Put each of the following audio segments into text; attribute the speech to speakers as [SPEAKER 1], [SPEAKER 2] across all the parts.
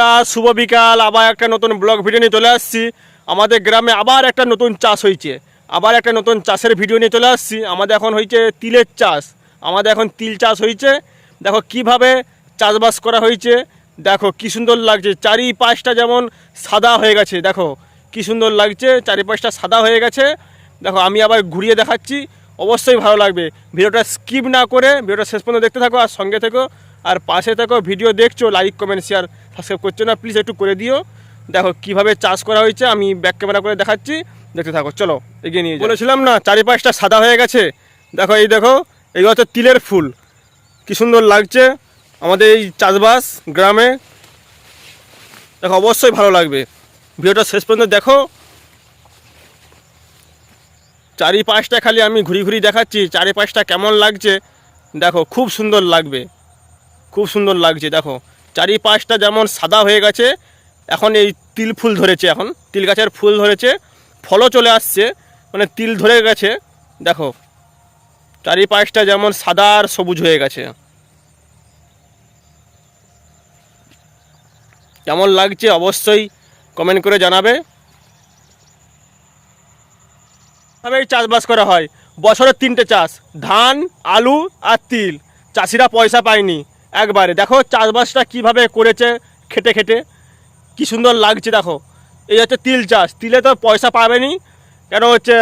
[SPEAKER 1] তা শুভ বিকাল, আবার একটা নতুন ব্লগ ভিডিও নিয়ে চলে আসছি। আমাদের গ্রামে আবার একটা নতুন চাষ হয়েছে। আবার একটা নতুন চাষের ভিডিও নিয়ে চলে আসছি। আমাদের এখন হয়েছে তিলের চাষ। আমাদের এখন তিল চাষ হয়েছে। দেখো কীভাবে চাষবাস করা হয়েছে। দেখো কি সুন্দর লাগছে। চারি পাঁচটা যেমন সাদা হয়ে গেছে। দেখো কি সুন্দর লাগছে। চারি পাঁচটা সাদা হয়ে গেছে। দেখো আমি আবার ঘুরিয়ে দেখাচ্ছি। অবশ্যই ভালো লাগবে। ভিডিওটা স্কিপ না করে ভিডিওটা শেষ পর্যন্ত দেখতে থাকো আর সঙ্গে থেকো। আর পাশে থেকো ভিডিও দেখছ লাইক কমেন্ট শেয়ার সাবস্ক্রাইব করছ না প্লিজ একটু করে দিও। দেখো কীভাবে চাষ করা হয়েছে, আমি ব্যাক ক্যামেরা করে দেখাচ্ছি। দেখতে থাকো, চলো, এগিয়ে নিয়ে। বলেছিলাম না চারি পাঁচটা সাদা হয়ে গেছে। দেখো, এই দেখো, এই হচ্ছে তিলের ফুল। কি সুন্দর লাগছে। আমাদের এই চাষবাস গ্রামে। দেখো, অবশ্যই ভালো লাগবে। ভিডিওটা শেষ পর্যন্ত দেখো। চারি পাঁচটা খালি আমি ঘুরি ঘুরি দেখাচ্ছি চারি পাঁচটা কেমন লাগছে, দেখো, খুব সুন্দর লাগবে। খুব সুন্দর লাগছে, দেখো। চারি পাঁচটা যেমন সাদা হয়ে গেছে, এখন এই তিল ফুল ধরেছে এখন, তিল গাছের ফুল ধরেছে, ফলও চলে আসছে মানে তিল ধরে গেছে, দেখো। চারি পাঁচটা যেমন সাদা আর সবুজ হয়ে গেছে। কেমন লাগছে অবশ্যই কমেন্ট করে জানাবে। এই চাষবাস করা হয়। বছরের তিনটে চাষ, ধান, আলু আর তিল। চাষিরা পয়সা পায়নি। একবারে। দেখো চাষবাসটা কীভাবে করেছে খেটে খেটে। কি সুন্দর লাগছে, দেখো। এই হচ্ছে তিল চাষ। তিলে তো পয়সা পাবেনি। কেন হচ্ছে,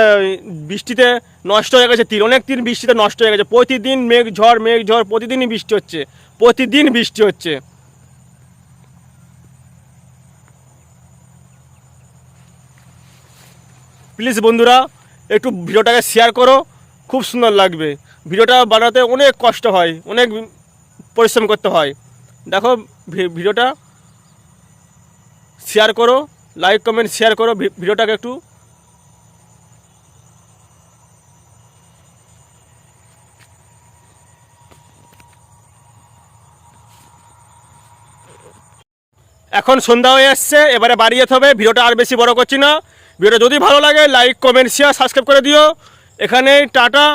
[SPEAKER 1] বৃষ্টিতে নষ্ট হয়ে গেছে তিল। অনেক তিল বৃষ্টিতে নষ্ট হয়ে গেছে। প্রতিদিন মেঘ ঝড় মেঘ ঝড়, প্রতিদিনই বৃষ্টি হচ্ছে। প্রতিদিন বৃষ্টি হচ্ছে। প্লিজ বন্ধুরা, একটু ভিডিওটাকে শেয়ার করো। খুব সুন্দর লাগবে। ভিডিওটা বানাতে অনেক কষ্ট হয়। অনেক পরিশ্রম করতে হয়। দেখো ভিডিওটা শেয়ার করো লাইক কমেন্ট শেয়ার করো ভিডিওটাকে একটু এখন সন্ধ্যা হয়ে আসছে, এবারে বাড়ি যেতে হবে। ভিডিওটা আর বেশি বড় করছি না। ভিডিওটা যদি ভালো লাগে লাইক কমেন্ট শেয়ার সাবস্ক্রাইব করে দিও। এখানে টাটা।